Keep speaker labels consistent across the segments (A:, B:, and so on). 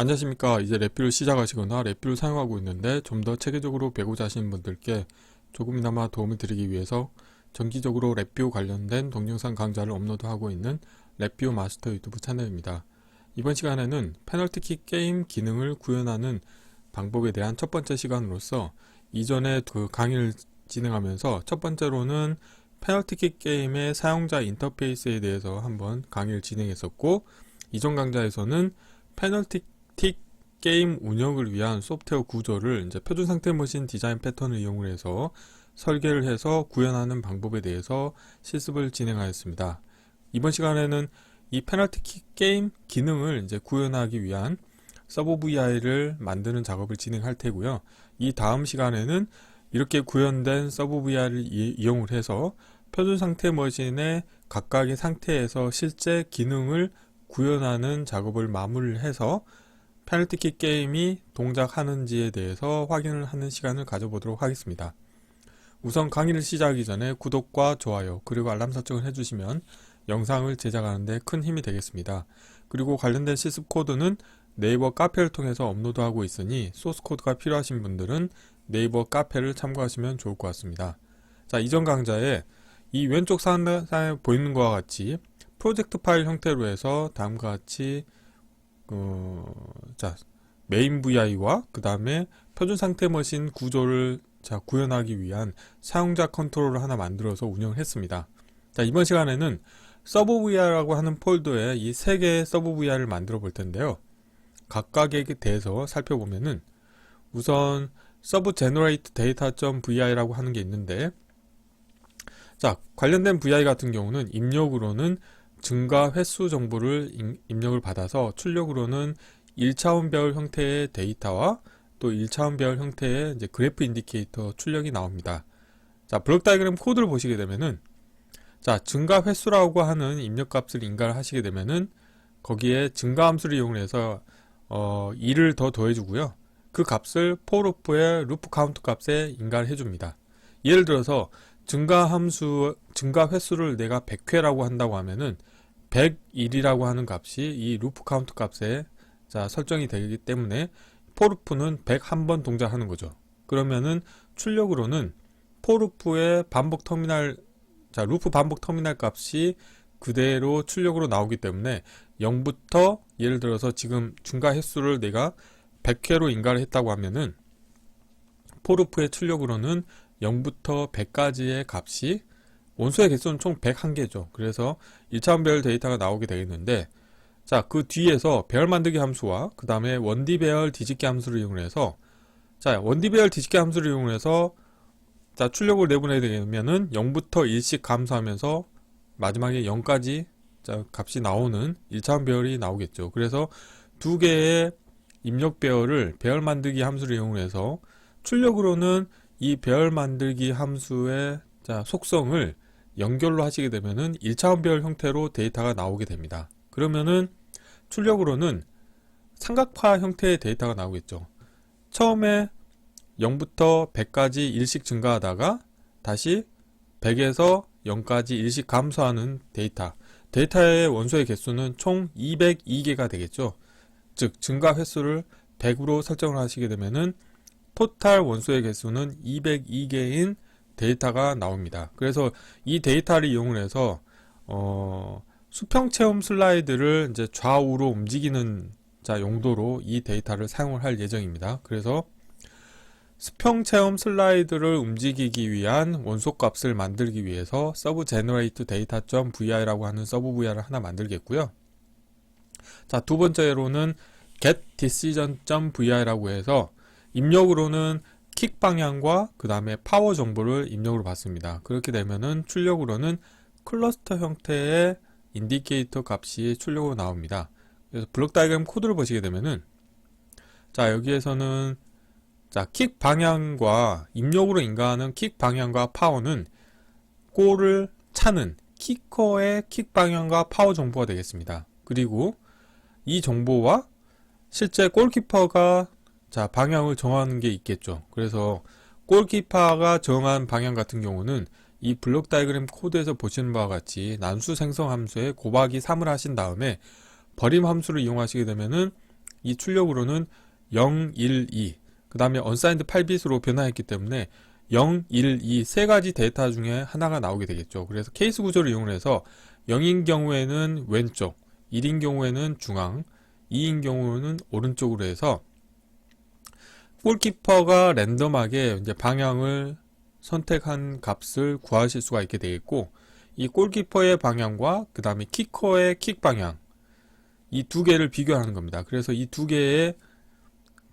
A: 안녕하십니까. 이제 랩뷰를 시작하시거나 랩뷰를 사용하고 있는데 좀 더 체계적으로 배우자 하시는 분들께 조금이나마 도움을 드리기 위해서 정기적으로 랩뷰 관련된 동영상 강좌를 업로드하고 있는 랩뷰 마스터 유튜브 채널입니다. 이번 시간에는 페널티킥 게임 기능을 구현하는 방법에 대한 첫 번째 시간으로서 이전에 그 강의를 진행하면서 첫 번째로는 페널티킥 게임의 사용자 인터페이스에 대해서 한번 강의를 진행했었고 이전 강좌에서는 페널티 킥 게임 운영을 위한 소프트웨어 구조를 이제 표준 상태 머신 디자인 패턴을 이용을 해서 설계를 해서 구현하는 방법에 대해서 실습을 진행하였습니다. 이번 시간에는 이 페널티킥 게임 기능을 이제 구현하기 위한 서브 VI를 만드는 작업을 진행할 테고요. 이 다음 시간에는 이렇게 구현된 서브 VI를 이용을 해서 표준 상태 머신의 각각의 상태에서 실제 기능을 구현하는 작업을 마무리를 해서 페널티킥 게임이 동작하는지에 대해서 확인을 하는 시간을 가져보도록 하겠습니다. 우선 강의를 시작하기 전에 구독과 좋아요 그리고 알람 설정을 해주시면 영상을 제작하는데 큰 힘이 되겠습니다. 그리고 관련된 실습 코드는 네이버 카페를 통해서 업로드하고 있으니 소스 코드가 필요하신 분들은 네이버 카페를 참고하시면 좋을 것 같습니다. 자, 이전 강좌에 이 왼쪽 상단에 보이는 것과 같이 프로젝트 파일 형태로 해서 다음과 같이 어, 자 메인 VI와 그 다음에 표준 상태 머신 구조를 자 구현하기 위한 사용자 컨트롤을 하나 만들어서 운영을 했습니다. 자 이번 시간에는 서브 VI라고 하는 폴더에 이 세 개의 서브 VI를 만들어 볼 텐데요. 각각에 대해서 살펴보면은 우선 서브 제너레이트 데이터.vi라고 하는 게 있는데 자 관련된 VI 같은 경우는 입력으로는 증가 횟수 정보를 입력을 받아서 출력으로는 1차원별 형태의 데이터와 또 1차원별 형태의 이제 그래프 인디케이터 출력이 나옵니다. 자, 블록 다이그램 코드를 보시게 되면은 자, 증가 횟수라고 하는 입력 값을 인가를 하시게 되면은 거기에 증가 함수를 이용해서 어, 2를 더 더해 주고요. 그 값을 loop의 루프 카운트 값에 인가를 해 줍니다. 예를 들어서 증가 함수 증가 횟수를 내가 100회라고 한다고 하면은 101이라고 하는 값이 이 루프 카운트 값에 자, 설정이 되기 때문에 포루프는 101번 동작하는 거죠. 그러면은 출력으로는 포루프의 반복 터미널 자, 루프 반복 터미널 값이 그대로 출력으로 나오기 때문에 0부터 예를 들어서 지금 중가 횟수를 내가 100회로 인가를 했다고 하면은 포루프의 출력으로는 0부터 100까지의 값이 원소의 개수는 총 101개죠. 그래서 1차원별 데이터가 나오게 되겠는데 자, 그 뒤에서 배열 만들기 함수와 그 다음에 원디 배열 뒤집기 함수를 이용해서 자, 원디 배열 뒤집기 함수를 이용해서 자, 출력을 내보내게 되면은 0부터 1씩 감소하면서 마지막에 0까지 자, 값이 나오는 1차원 배열이 나오겠죠. 그래서 두 개의 입력 배열을 배열 만들기 함수를 이용해서 출력으로는 이 배열 만들기 함수의 자, 속성을 연결로 하시게 되면은 1차원별 형태로 데이터가 나오게 됩니다. 그러면은 출력으로는 삼각화 형태의 데이터가 나오겠죠. 처음에 0부터 100까지 1씩 증가하다가 다시 100에서 0까지 1씩 감소하는 데이터. 데이터의 원소의 개수는 총 202개가 되겠죠. 즉, 증가 횟수를 100으로 설정을 하시게 되면은 토탈 원소의 개수는 202개인 데이터가 나옵니다. 그래서 이 데이터를 이용을 해서 어, 수평 체험 슬라이드를 이제 좌우로 움직이는 자 용도로 이 데이터를 사용을 할 예정입니다. 그래서 수평 체험 슬라이드를 움직이기 위한 원소 값을 만들기 위해서 서브 제너레이트 데이터.vi라고 하는 서브 VI를 하나 만들겠고요. 자, 두 번째로는 get decision.vi라고 해서 입력으로는 킥 방향과 그 다음에 파워 정보를 입력으로 받습니다. 그렇게 되면은 출력으로는 클러스터 형태의 인디케이터 값이 출력으로 나옵니다. 그래서 블록 다이그램 코드를 보시게 되면은 자 여기에서는 자킥 방향과 입력으로 인가하는 킥 방향과 파워는 골을 차는 키커의 킥 방향과 파워 정보가 되겠습니다. 그리고 이 정보와 실제 골키퍼가 자, 방향을 정하는 게 있겠죠. 그래서 골키퍼가 정한 방향 같은 경우는 이 블록 다이그램 코드에서 보시는 바와 같이 난수 생성 함수에 곱하기 3을 하신 다음에 버림 함수를 이용하시게 되면은 이 출력으로는 0, 1, 2, 그 다음에 unsigned 8bit으로 변화했기 때문에 0, 1, 2 세 가지 데이터 중에 하나가 나오게 되겠죠. 그래서 케이스 구조를 이용해서 0인 경우에는 왼쪽, 1인 경우에는 중앙, 2인 경우는 오른쪽으로 해서 골키퍼가 랜덤하게 이제 방향을 선택한 값을 구하실 수가 있게 되겠고 이 골키퍼의 방향과 그 다음에 키커의 킥 방향 이 두 개를 비교하는 겁니다. 그래서 이 두 개의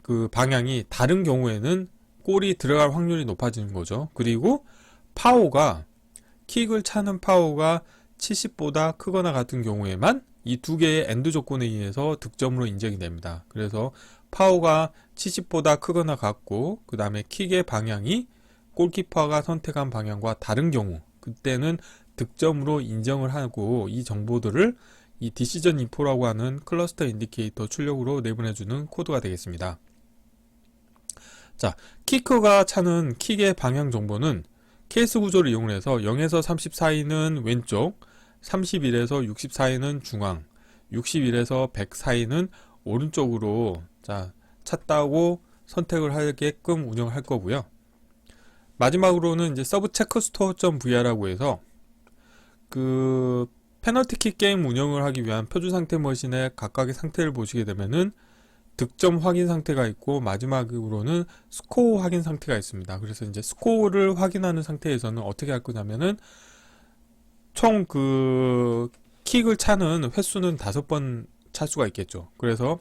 A: 그 방향이 다른 경우에는 골이 들어갈 확률이 높아지는 거죠. 그리고 파워가 킥을 차는 파워가 70보다 크거나 같은 경우에만 이 두 개의 엔드 조건에 의해서 득점으로 인정이 됩니다. 그래서 파워가 70보다 크거나 같고 그 다음에 킥의 방향이 골키퍼가 선택한 방향과 다른 경우 그때는 득점으로 인정을 하고 이 정보들을 이 디시전 인포라고 하는 클러스터 인디케이터 출력으로 내보내주는 코드가 되겠습니다. 자, 키커가 차는 킥의 방향 정보는 케이스 구조를 이용해서 0에서 30 사이는 왼쪽, 31에서 60 사이는 중앙, 61에서 100 사이는 오른쪽으로 자 찾다고 선택을 하게끔 운영할 거고요. 마지막으로는 이제 서브 체크 스토어.vr라고 해서 그 페널티킥 게임 운영을 하기 위한 표준 상태 머신의 각각의 상태를 보시게 되면은 득점 확인 상태가 있고 마지막으로는 스코어 확인 상태가 있습니다. 그래서 이제 스코어를 확인하는 상태에서는 어떻게 할 거냐면은 총 그 킥을 차는 횟수는 다섯 번 찰 수가 있겠죠. 그래서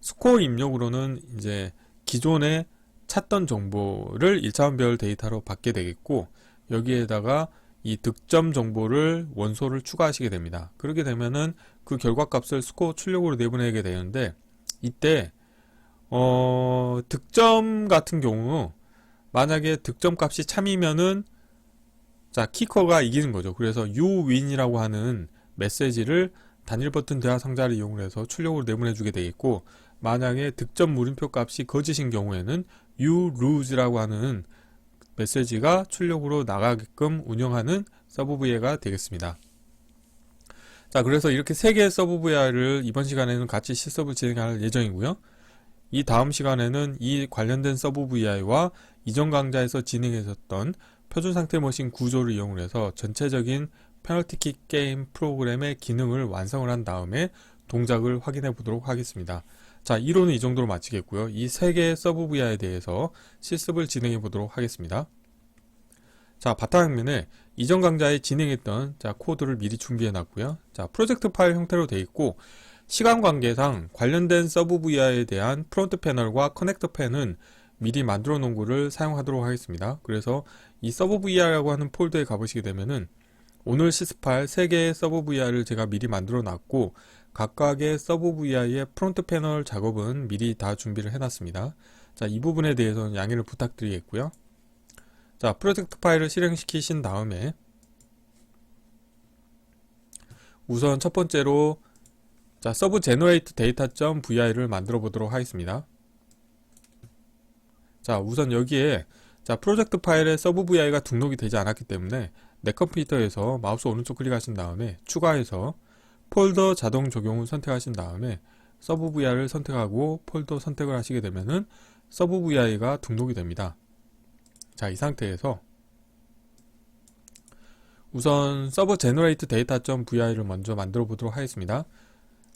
A: 스코어 입력으로는 이제 기존에 찾던 정보를 1차원별 데이터로 받게 되겠고 여기에다가 이 득점 정보를 원소를 추가하시게 됩니다. 그렇게 되면은 그 결과값을 스코어 출력으로 내보내게 되는데 이때 어 득점 같은 경우 만약에 득점 값이 참이면은 자 키커가 이기는 거죠. 그래서 uwin이라고 하는 메시지를 단일 버튼 대화 상자를 이용해서 출력으로 내보내주게 되겠고 만약에 득점 물음표 값이 거짓인 경우에는 you lose라고 하는 메시지가 출력으로 나가게끔 운영하는 서브 VI가 되겠습니다. 자, 그래서 이렇게 세 개의 서브 VI를 이번 시간에는 같이 실습을 진행할 예정이고요. 이 다음 시간에는 이 관련된 서브 VI와 이전 강좌에서 진행했었던 표준 상태 머신 구조를 이용해서 전체적인 페널티킥 게임 프로그램의 기능을 완성을 한 다음에 동작을 확인해 보도록 하겠습니다. 자, 이론은 이 정도로 마치겠고요. 이 세 개의 서브 VI에 대해서 실습을 진행해 보도록 하겠습니다. 자, 바탕화면에 이전 강좌에 진행했던 자, 코드를 미리 준비해 놨고요. 자, 프로젝트 파일 형태로 되어 있고 시간 관계상 관련된 서브 VI에 대한 프론트 패널과 커넥터 펜은 미리 만들어 놓은 거를 사용하도록 하겠습니다. 그래서 이 서브 VI라고 하는 폴더에 가보시게 되면은 오늘 실습할 3개의 서브 VI를 제가 미리 만들어 놨고 각각의 서브 VI의 프론트 패널 작업은 미리 다 준비를 해놨습니다. 자, 이 부분에 대해서는 양해를 부탁드리겠고요. 자, 프로젝트 파일을 실행시키신 다음에 우선 첫 번째로 자, 서브 제너레이트 데이터.vi를 만들어 보도록 하겠습니다. 자, 우선 여기에 자, 프로젝트 파일에 서브 vi가 등록이 되지 않았기 때문에 내 컴퓨터에서 마우스 오른쪽 클릭하신 다음에 추가해서 폴더 자동 적용을 선택하신 다음에 서브 vi를 선택하고 폴더 선택을 하시게 되면은 서브 vi가 등록이 됩니다. 자, 이 상태에서 우선 서버 제너레이트 데이터.vi를 먼저 만들어 보도록 하겠습니다.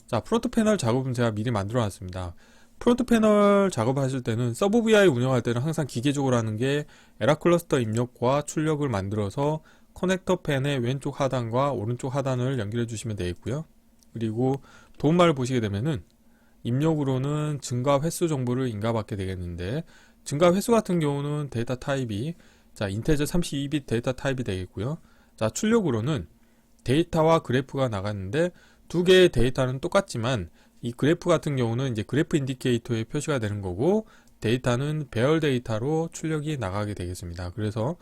A: 자, 프론트 패널 작업은 제가 미리 만들어 놨습니다. 프론트 패널 작업하실 때는 서브 VI 운영할 때는 항상 기계적으로 하는 게 에라 클러스터 입력과 출력을 만들어서 커넥터 펜의 왼쪽 하단과 오른쪽 하단을 연결해 주시면 되겠고요. 그리고 도움말을 보시게 되면은 입력으로는 증가 횟수 정보를 인가받게 되겠는데 증가 횟수 같은 경우는 데이터 타입이 자 인테저 32빗 데이터 타입이 되겠고요. 자 출력으로는 데이터와 그래프가 나갔는데 두 개의 데이터는 똑같지만 이 그래프 같은 경우는 이제 그래프 인디케이터에 표시가 되는 거고 데이터는 배열 데이터로 출력이 나가게 되겠습니다. 그래서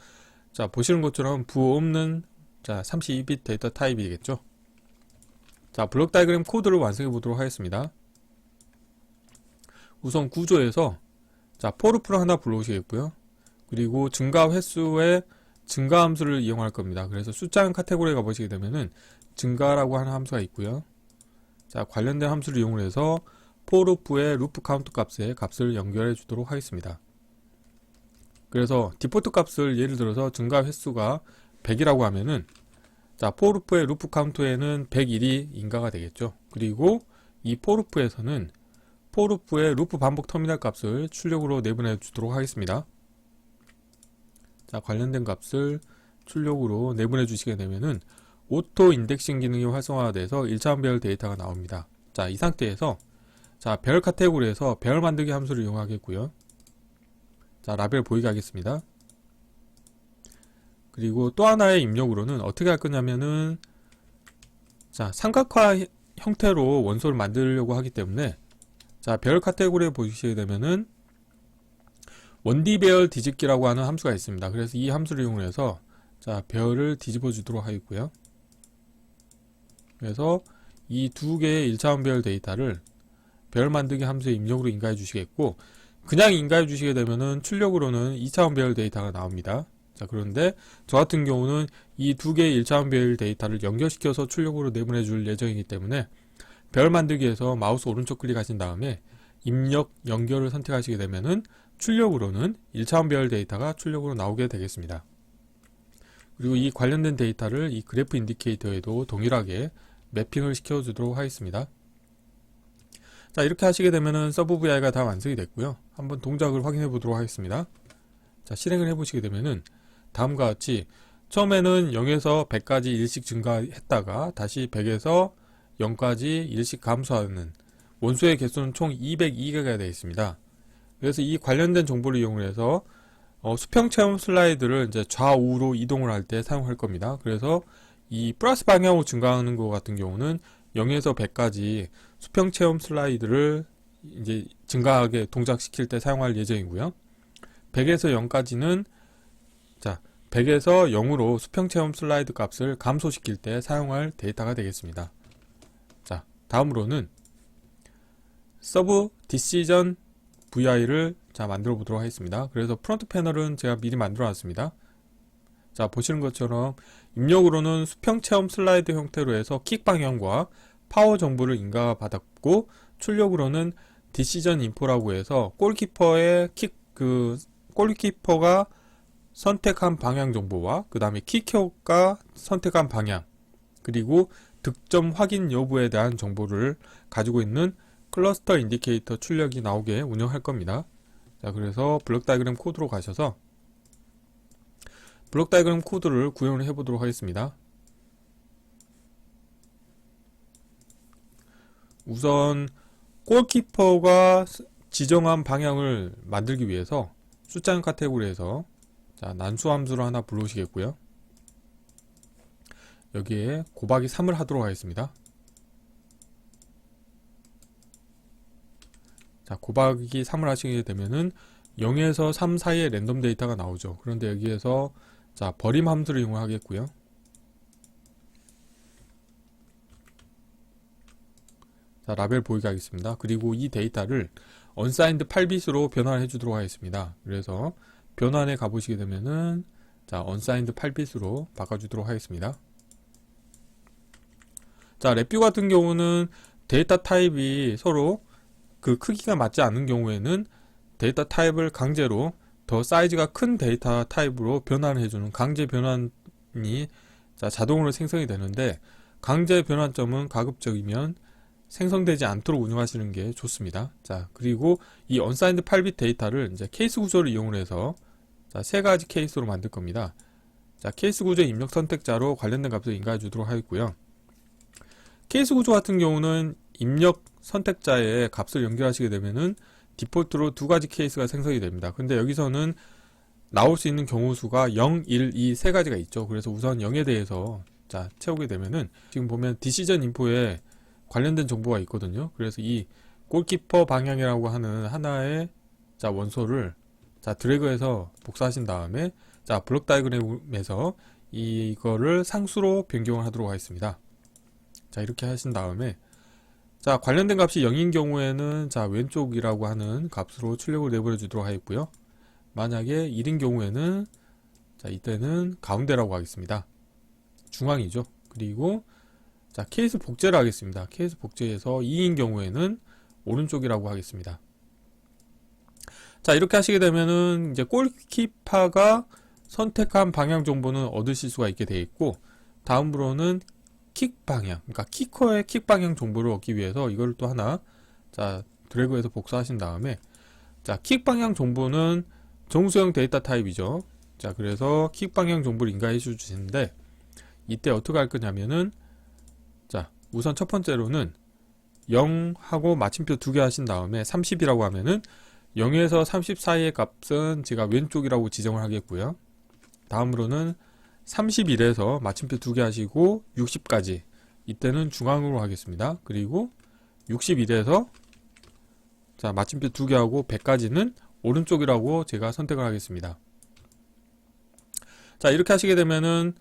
A: 자 보시는 것처럼 부 없는 자 32빗 데이터 타입이 되겠죠. 자 블록 다이그램 코드를 완성해 보도록 하겠습니다. 우선 구조에서 자 포르프를 하나 불러오시겠고요. 그리고 증가 횟수의 증가 함수를 이용할 겁니다. 그래서 숫자형 카테고리에 가보시게 되면은 증가라고 하는 함수가 있고요. 자, 관련된 함수를 이용을 해서 포루프의 루프 카운트 값에 값을 연결해 주도록 하겠습니다. 그래서 디폴트 값을 예를 들어서 증가 횟수가 100이라고 하면은 자, 포루프의 루프 카운트에는 101이 인가가 되겠죠. 그리고 이 포루프에서는 포루프의 루프 반복 터미널 값을 출력으로 내보내 주도록 하겠습니다. 자, 관련된 값을 출력으로 내보내 주시게 되면은 오토 인덱싱 기능이 활성화돼서 1차원 배열 데이터가 나옵니다. 자, 이 상태에서 자, 배열 카테고리에서 배열 만들기 함수를 이용하겠고요. 자, 라벨 보이게 하겠습니다. 그리고 또 하나의 입력으로는 어떻게 할 거냐면은 자, 삼각화 히- 형태로 원소를 만들려고 하기 때문에 자, 배열 카테고리에 보시게 되면은 원디 배열 뒤집기라고 하는 함수가 있습니다. 그래서 이 함수를 이용해서 자, 배열을 뒤집어 주도록 하겠고요. 그래서 이 두 개의 1차원 배열 데이터를 배열 만들기 함수의 입력으로 인가해 주시겠고 그냥 인가해 주시게 되면은 출력으로는 2차원 배열 데이터가 나옵니다. 자, 그런데 저 같은 경우는 이 두 개의 1차원 배열 데이터를 연결시켜서 출력으로 내보내 줄 예정이기 때문에 배열 만들기에서 마우스 오른쪽 클릭하신 다음에 입력 연결을 선택하시게 되면은 출력으로는 1차원 배열 데이터가 출력으로 나오게 되겠습니다. 그리고 이 관련된 데이터를 이 그래프 인디케이터에도 동일하게 매핑을 시켜주도록 하겠습니다. 자 이렇게 하시게 되면은 서브 VI가 다 완성이 됐고요. 한번 동작을 확인해 보도록 하겠습니다. 자 실행을 해 보시게 되면은 다음과 같이 처음에는 0에서 100까지 일씩 증가했다가 다시 100에서 0까지 일씩 감소하는 원소의 개수는 총 202개가 되어 있습니다. 그래서 이 관련된 정보를 이용해서 어, 수평 체험 슬라이드를 이제 좌우로 이동을 할 때 사용할 겁니다. 그래서 이 플러스 방향으로 증가하는 것 같은 경우는 0에서 100까지 수평 체험 슬라이드를 이제 증가하게 동작시킬 때 사용할 예정이고요. 100에서 0까지는 자 100에서 0으로 수평 체험 슬라이드 값을 감소시킬 때 사용할 데이터가 되겠습니다. 자 다음으로는 서브 디시전 VI를 자 만들어 보도록 하겠습니다. 그래서 프론트 패널은 제가 미리 만들어 놨습니다. 자 보시는 것처럼 입력으로는 수평 체험 슬라이드 형태로 해서 킥 방향과 파워 정보를 인가받았고 출력으로는 디시전 인포라고 해서 골키퍼의 킥 그 골키퍼가 선택한 방향 정보와 그 다음에 키커가 선택한 방향 그리고 득점 확인 여부에 대한 정보를 가지고 있는 클러스터 인디케이터 출력이 나오게 운영할 겁니다. 자, 그래서 블록 다이그램 코드로 가셔서 블록 다이그램 코드를 구현을 해보도록 하겠습니다. 우선 골키퍼가 지정한 방향을 만들기 위해서 숫자형 카테고리에서 자, 난수 함수를 하나 불러오시겠고요. 여기에 곱하기 3을 하도록 하겠습니다. 자, 곱하기 3을 하시게 되면은 0에서 3 사이에 랜덤 데이터가 나오죠. 그런데 여기에서 자, 버림 함수를 이용하겠고요. 자, 라벨 보이게 하겠습니다. 그리고 이 데이터를 unsigned 8bit으로 변환해 주도록 하겠습니다. 그래서 변환에 가보시게 되면은 자, unsigned 8bit으로 바꿔주도록 하겠습니다. 자, 랩뷰 같은 경우는 데이터 타입이 서로 그 크기가 맞지 않는 경우에는 데이터 타입을 강제로 더 사이즈가 큰 데이터 타입으로 변환을 해주는 강제 변환이 자, 자동으로 생성이 되는데 강제 변환점은 가급적이면 생성되지 않도록 운영하시는 게 좋습니다. 자, 그리고 이 unsigned 8bit 데이터를 이제 케이스 구조를 이용해서 자, 세 가지 케이스로 만들 겁니다. 자, 케이스 구조 입력 선택자로 관련된 값을 인가해 주도록 하겠고요. 케이스 구조 같은 경우는 입력 선택자에 값을 연결하시게 되면은 디폴트로 두 가지 케이스가 생성이 됩니다. 근데 여기서는 나올 수 있는 경우 수가 0, 1, 2 세 가지가 있죠. 그래서 우선 0에 대해서 자, 채우게 되면은 지금 보면 디시전 인포에 관련된 정보가 있거든요. 그래서 이 골키퍼 방향이라고 하는 하나의 자, 원소를 자, 드래그해서 복사하신 다음에 자, 블록 다이그램에서 이거를 상수로 변경을 하도록 하겠습니다. 자, 이렇게 하신 다음에 자, 관련된 값이 0인 경우에는 자, 왼쪽이라고 하는 값으로 출력을 내버려 주도록 하겠고요. 만약에 1인 경우에는 자, 이때는 가운데라고 하겠습니다. 중앙이죠. 그리고 자, 케이스 복제를 하겠습니다. 케이스 복제에서 2인 경우에는 오른쪽이라고 하겠습니다. 자, 이렇게 하시게 되면은 이제 골키퍼가 선택한 방향 정보는 얻으실 수가 있게 되어 있고 다음으로는 킥 방향, 그러니까 키커의 킥 방향 정보를 얻기 위해서 이걸 또 하나 자, 드래그해서 복사하신 다음에 자, 킥 방향 정보는 정수형 데이터 타입이죠. 자, 그래서 킥 방향 정보를 인가해 주시는데 이때 어떻게 할 거냐면은 자, 우선 첫 번째로는 0하고 마침표 두 개 하신 다음에 30이라고 하면은 0에서 30 사이의 값은 제가 왼쪽이라고 지정을 하겠고요. 다음으로는 31에서 마침표 두 개 하시고 60까지 이때는 중앙으로 하겠습니다. 그리고 61에서 자 마침표 두 개 하고 100까지는 오른쪽이라고 제가 선택을 하겠습니다. 자 이렇게 하시게 되면은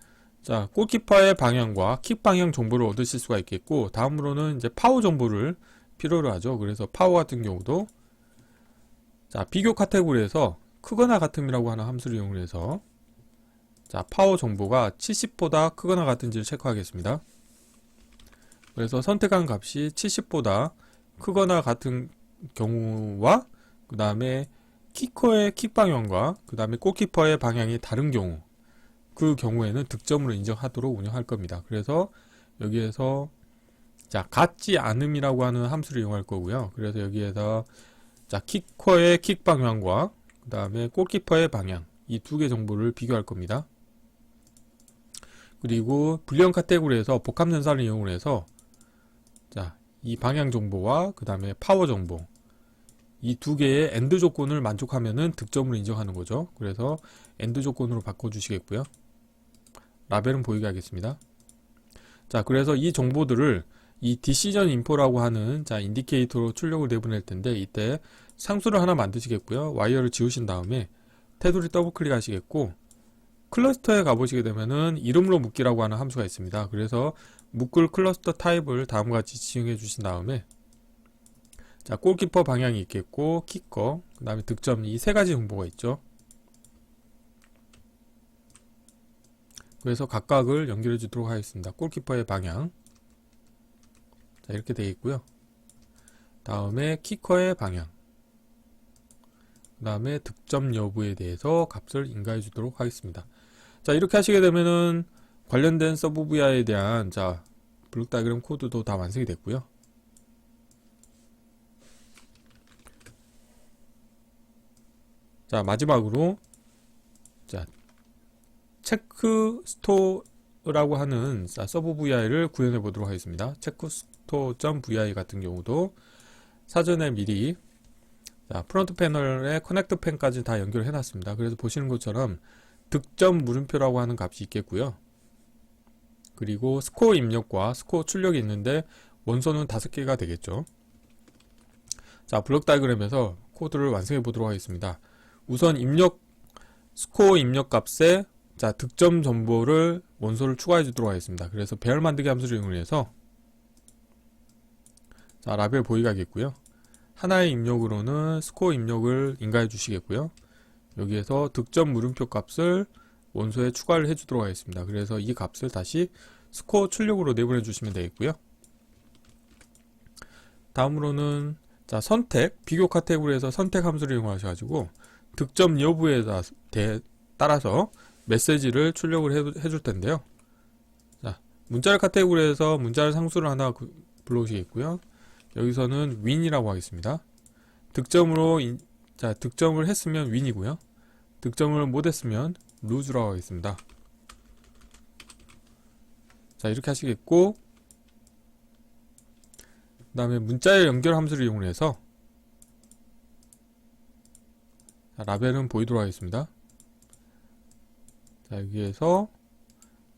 A: 자 골키퍼의 방향과 킥 방향 정보를 얻으실 수가 있겠고 다음으로는 이제 파워 정보를 필요로 하죠. 그래서 파워 같은 경우도 자 비교 카테고리에서 크거나 같음이라고 하는 함수를 이용해서 자 파워 정보가 70보다 크거나 같은지를 체크하겠습니다. 그래서 선택한 값이 70보다 크거나 같은 경우와 그 다음에 키커의 킥 방향과 그 다음에 골키퍼의 방향이 다른 경우 그 경우에는 득점으로 인정하도록 운영할 겁니다. 그래서 여기에서 자 같지 않음이라고 하는 함수를 이용할 거고요. 그래서 여기에서 자 키커의 킥 방향과 그 다음에 골키퍼의 방향 이 두 개 정보를 비교할 겁니다. 그리고 불리형 카테고리에서 복합 연산을 이용해서 자 이 방향 정보와 그 다음에 파워 정보 이 두 개의 엔드 조건을 만족하면은 득점을 인정하는 거죠. 그래서 엔드 조건으로 바꿔주시겠고요. 라벨은 보이게 하겠습니다. 자, 그래서 이 정보들을 이 디시전 인포라고 하는 자 인디케이터로 출력을 내보낼 텐데 이때 상수를 하나 만드시겠고요. 와이어를 지우신 다음에 테두리 더블 클릭하시겠고 클러스터에 가보시게 되면은 이름으로 묶기라고 하는 함수가 있습니다. 그래서 묶을 클러스터 타입을 다음과 같이 지정해 주신 다음에 자 골키퍼 방향이 있겠고 키커 그 다음에 득점 이 세 가지 정보가 있죠. 그래서 각각을 연결해 주도록 하겠습니다. 골키퍼의 방향 자 이렇게 되어 있고요. 다음에 키커의 방향 그 다음에 득점 여부에 대해서 값을 인가해 주도록 하겠습니다. 자 이렇게 하시게 되면은 관련된 서브 VI에 대한 자 블록 다이그램 코드도 다 완성이 됐고요. 자 마지막으로 자 체크 스토어라고 하는 자, 서브 VI를 구현해 보도록 하겠습니다. 체크 스토어.vi 같은 경우도 사전에 미리 자, 프론트 패널에 커넥트 펜까지 다 연결해 놨습니다. 그래서 보시는 것처럼 득점 물음표라고 하는 값이 있겠고요. 그리고 스코어 입력과 스코어 출력이 있는데 원소는 다섯 개가 되겠죠. 자, 블록 다이그램에서 코드를 완성해 보도록 하겠습니다. 우선 입력 스코어 입력 값에 자, 득점 정보를 원소를 추가해 주도록 하겠습니다. 그래서 배열 만들기 함수를 이용해서 자, 라벨 보이게 하겠고요. 하나의 입력으로는 스코어 입력을 인가해 주시겠고요. 여기에서 득점 물음표 값을 원소에 추가를 해 주도록 하겠습니다. 그래서 이 값을 다시 스코어 출력으로 내보내 주시면 되겠고요. 다음으로는 자 선택 비교 카테고리에서 선택 함수를 이용하셔가지고 득점 여부에 따라서 메시지를 출력을 해, 줄 텐데요. 자 문자를 카테고리에서 문자를 상수를 하나 불러오시겠고요. 여기서는 윈이라고 하겠습니다. 득점으로 인, 자 득점을 했으면 윈이고요. 득점을 못했으면 루즈라고 하겠습니다. 자 이렇게 하시겠고 그 다음에 문자의 연결 함수를 이용해서 자, 라벨은 보이도록 하겠습니다. 자 여기에서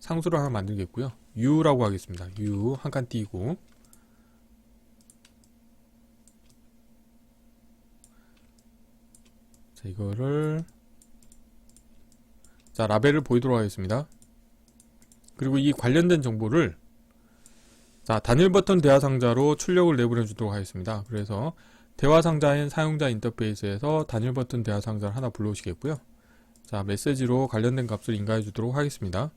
A: 상수를 하나 만들겠고요. U라고 하겠습니다. U 한 칸 띄고 자 이거를 자 라벨을 보이도록 하겠습니다. 그리고 이 관련된 정보를 자 단일 버튼 대화 상자로 출력을 내보내 주도록 하겠습니다. 그래서 대화 상자인 사용자 인터페이스에서 단일 버튼 대화 상자를 하나 불러오시겠고요. 자 메시지로 관련된 값을 인가해 주도록 하겠습니다.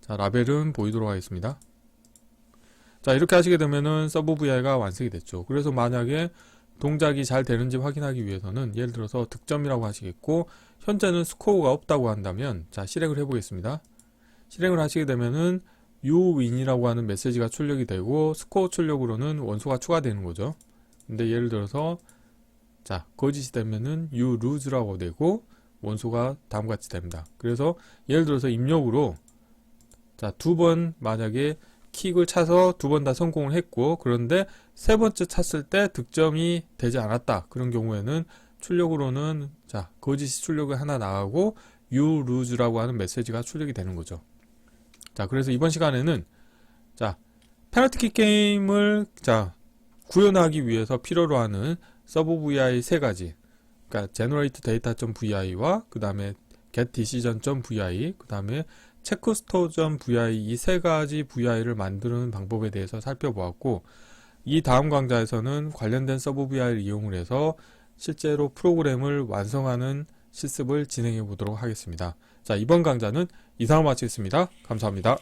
A: 자 라벨은 보이도록 하겠습니다. 자, 이렇게 하시게 되면은 서브 VI가 완성이 됐죠. 그래서 만약에 동작이 잘 되는지 확인하기 위해서는 예를 들어서 득점이라고 하시겠고 현재는 스코어가 없다고 한다면 자, 실행을 해 보겠습니다. 실행을 하시게 되면은 uwin이라고 하는 메시지가 출력이 되고 스코어 출력으로는 원소가 추가되는 거죠. 근데 예를 들어서 자, 거짓이 되면은 you lose라고 되고 원소가 다음과 같이 됩니다. 그래서 예를 들어서 입력으로 자, 두 번 만약에 킥을 차서 두 번 다 성공을 했고 그런데 세 번째 찼을 때 득점이 되지 않았다. 그런 경우에는 출력으로는 자, 거짓이 출력이 하나 나가고 you lose라고 하는 메시지가 출력이 되는 거죠. 자, 그래서 이번 시간에는 자, 페널티킥 게임을 자, 구현하기 위해서 필요로 하는 서브 VI 세 가지. 그러니까 generate data.vi와 그 다음에 get decision.vi, 그 다음에 체크스토어.vi 이 세 가지 VI를 만드는 방법에 대해서 살펴보았고 이 다음 강좌에서는 관련된 서브 VI를 이용을 해서 실제로 프로그램을 완성하는 실습을 진행해 보도록 하겠습니다. 자, 이번 강좌는 이상으로 마치겠습니다. 감사합니다.